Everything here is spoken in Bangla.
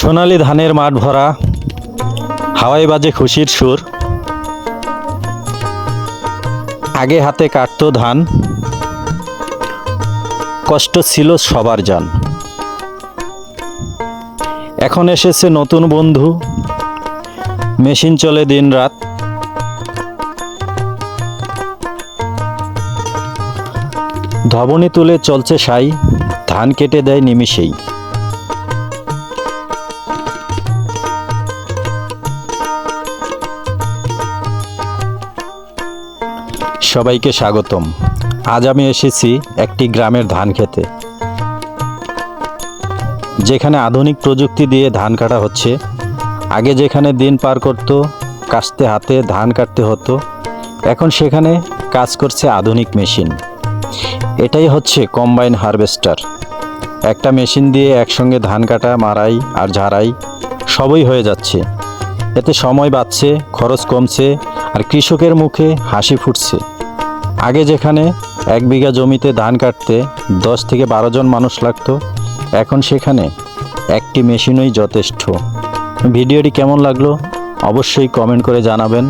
সোনালি ধানের মাঠ ভরা, হাওয়াই বাজে খুশির সুর। আগে হাতে কাটতো ধান, কষ্ট ছিল সবার যান এখন এসেছে নতুন বন্ধু, মেশিন চলে দিন রাত। ধবনি তুলে চলছে সাই, ধান কেটে দেয় নিমিষেই। সবাইকে স্বাগতম। আজ আমি এসেছি একটি গ্রামের ধান খেতে। যেখানে আধুনিক প্রযুক্তি দিয়ে ধান কাটা হচ্ছে। আগে যেখানে দিন পার করতো, কাস্তে হাতে ধান কাটতে হতো, এখন সেখানে কাজ করছে আধুনিক মেশিন। এটাই হচ্ছে কম্বাইন হারভেস্টার। একটা মেশিন দিয়ে একসঙ্গে ধান কাটা, মারাই আর ঝাড়াই সবই হয়ে যাচ্ছে। এতে সময় বাঁচছে, খরচ কমছে, আর কৃষকের মুখে হাসি ফুটছে। আগে যেখানে এক বিঘা জমিতে ধান কাটতে দশ থেকে বারো জন মানুষ লাগত, এখন সেখানে একটি মেশিনই যথেষ্ট। ভিডিওটি কেমন লাগল অবশ্যই কমেন্ট করে জানাবেন।